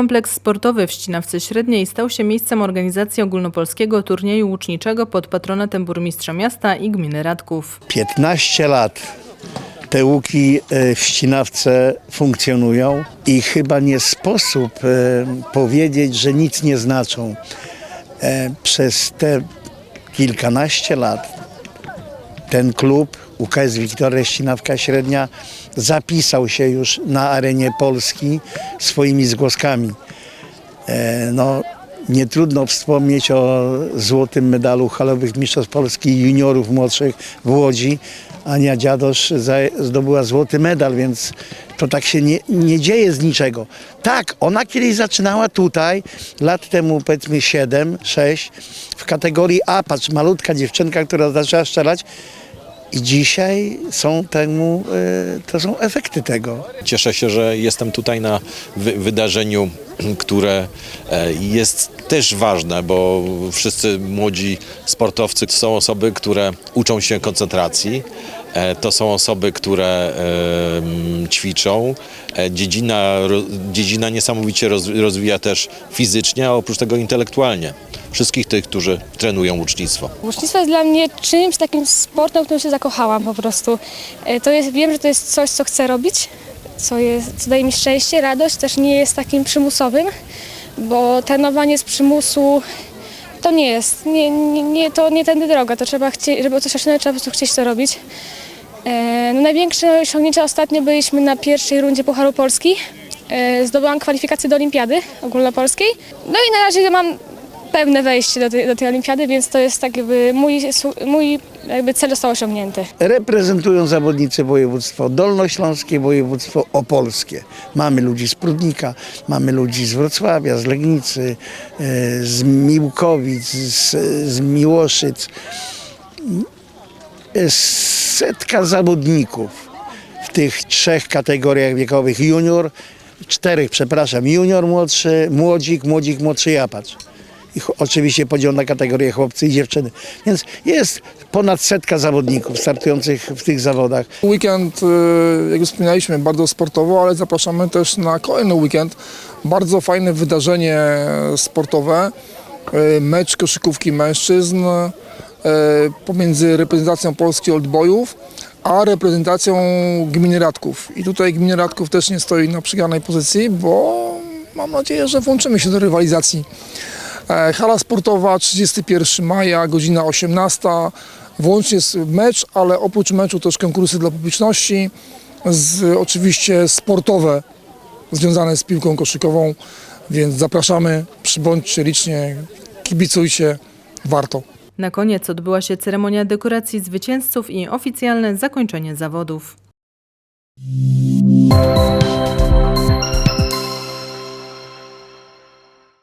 kompleks sportowy w Ścinawce Średniej stał się miejscem organizacji ogólnopolskiego turnieju łuczniczego pod patronatem burmistrza miasta i gminy Radków. 15 lat te łuki e, w Ścinawce funkcjonują i chyba nie sposób e, powiedzieć, że nic nie znaczą. E, Przez te kilkanaście lat ten klub UKS Wiktoria Ścinawka Średnia zapisał się już na arenie Polski swoimi zgłoskami. E, No, nie trudno wspomnieć o złotym medalu halowych mistrzostw Polski juniorów młodszych w Łodzi. Ania Dziadosz zdobyła złoty medal, więc to tak się nie, nie dzieje z niczego. Tak, ona kiedyś zaczynała tutaj, lat temu powiedzmy 7, 6, w kategorii A, patrz, malutka dziewczynka, która zaczęła strzelać i dzisiaj są temu, e, to są efekty tego. Cieszę się, że jestem tutaj na wy wydarzeniu, które e, jest też ważne, bo wszyscy młodzi sportowcy to są osoby, które uczą się koncentracji. E, To są osoby, które em, ćwiczą. E, Dziedzina, dziedzina niesamowicie roz, rozwija też fizycznie, a oprócz tego intelektualnie. Wszystkich tych, którzy trenują łucznictwo. Łucznictwo jest dla mnie czymś takim sportem, w którym się zakochałam po prostu. E, To jest, wiem, że to jest coś, co chcę robić, co, jest, co daje mi szczęście, radość, też nie jest takim przymusowym, bo trenowanie z przymusu to nie jest, nie, nie, nie, to nie tędy droga, to trzeba chcieć, żeby coś osiągnąć, trzeba po prostu chcieć to robić. E, No największe osiągnięcia ostatnio byliśmy na pierwszej rundzie Pucharu Polski. E, Zdobyłam kwalifikację do Olimpiady ogólnopolskiej. No i na razie mam pewne wejście do tej, do tej olimpiady, więc to jest tak jakby mój, mój jakby cel został osiągnięty. reprezentują zawodnicy województwo dolnośląskie, województwo opolskie. Mamy ludzi z Prudnika, mamy ludzi z Wrocławia, z Legnicy, e, z Miłkowic, z, z Miłoszyc. Jest setka zawodników w tych trzech kategoriach wiekowych. Junior, czterech, przepraszam, junior młodszy, młodzik, młodzik młodszy japacz. I oczywiście podział na kategorie chłopcy i dziewczyny. Więc jest ponad setka zawodników startujących w tych zawodach. Weekend, e, jak już wspominaliśmy, bardzo sportowo, ale zapraszamy też na kolejny weekend. Bardzo fajne wydarzenie sportowe. E, Mecz koszykówki mężczyzn pomiędzy reprezentacją Polski Oldboyów a reprezentacją gminy Radków. I tutaj gmina Radków też nie stoi na przegranej pozycji, bo mam nadzieję, że włączymy się do rywalizacji. E, Hala sportowa 31 maja, godzina 18. Włącznie jest mecz, ale oprócz meczu też konkursy dla publiczności, z, oczywiście sportowe związane z piłką koszykową, więc zapraszamy, przybądźcie licznie, kibicujcie, warto. Na koniec odbyła się ceremonia dekoracji zwycięzców i oficjalne zakończenie zawodów.